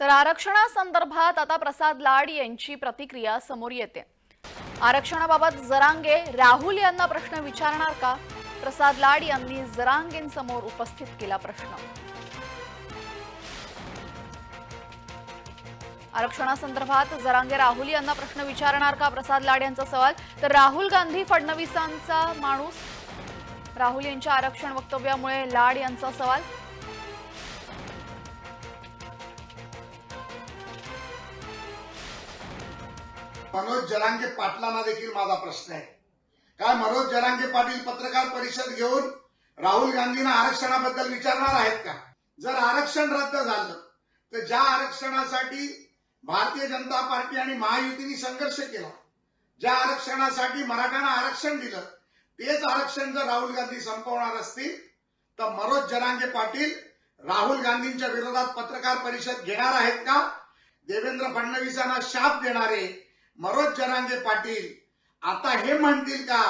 तर आरक्षणासंदर्भात आता प्रसाद लाड यांची प्रतिक्रिया समोर येते. आरक्षणाबाबत जरांगे राहुल यांना प्रश्न विचारणार का? प्रसाद लाड यांनी जरांगेंसमोर उपस्थित केला प्रश्न. आरक्षणासंदर्भात जरांगे राहुल यांना प्रश्न विचारणार का? प्रसाद लाड यांचा सवाल. तर राहुल गांधी फडणवीसांचा माणूस. राहुल यांच्या आरक्षण वक्तव्यामुळे लाड यांचा सवाल. मनोज जरांगे पाटलांना देखील माझा प्रश्न आहे. काय मनोज जरांगे पाटील पत्रकार परिषद घेऊन राहुल गांधींना आरक्षणाबद्दल विचारणार आहेत का? जर आरक्षण रद्द झालं तर ज्या आरक्षणासाठी भारतीय जनता पार्टी आणि महायुतीने संघर्ष केला ज्या आरक्षणासाठी मराठ्यांना आरक्षण दिलं तेच आरक्षण जर राहुल गांधी संपवणार असतील तर मनोज जरांगे पाटील राहुल गांधींच्या विरोधात पत्रकार परिषद घेणार आहेत का? देवेंद्र फडणवीसांना शाप देणारे मनोज जरांगे पाटील आता हे म्हणतील का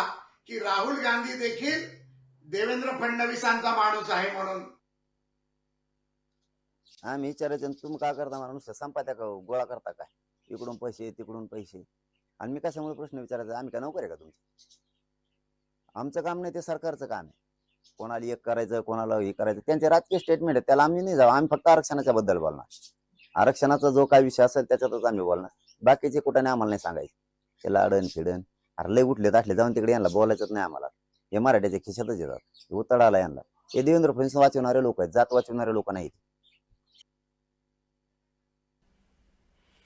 की राहुल गांधी देखील देवेंद्र फडणवीसांचा माणूस आहे म्हणून? आम्ही विचारायचं आणि तुम्ही काय करता मला नुसतं संपात्या का हो? गोळा करता काय? इकडून पैसे तिकडून पैसे. आणि मी कशामुळे प्रश्न विचारायचा? आम्ही काय नोकर आहे का तुमची? आमचं काम नाही ते सरकारचं काम आहे. कोणाला एक करायचं कोणाला हे करायचं त्यांचे राजकीय स्टेटमेंट आहे त्याला आम्ही नाही जाऊ. आम्ही फक्त आरक्षणाच्या बद्दल बोलणार. आरक्षणाचा जो काय विषय असेल त्याच्यातच आम्ही बोलणार. बाकीचे कुठं नाही आम्हाला नाही सांगायचे. ते लाडन फिडन अरे लय उठले असले जाऊन तिकडे यांना बोलायचंच नाही आम्हाला. हे मराठ्याच्या खिशातच येतात. हे उतडाला यांना. हे देवेंद्र फडणवीस वाचवणारे लोक आहेत जात वाचवणारे लोक नाहीत.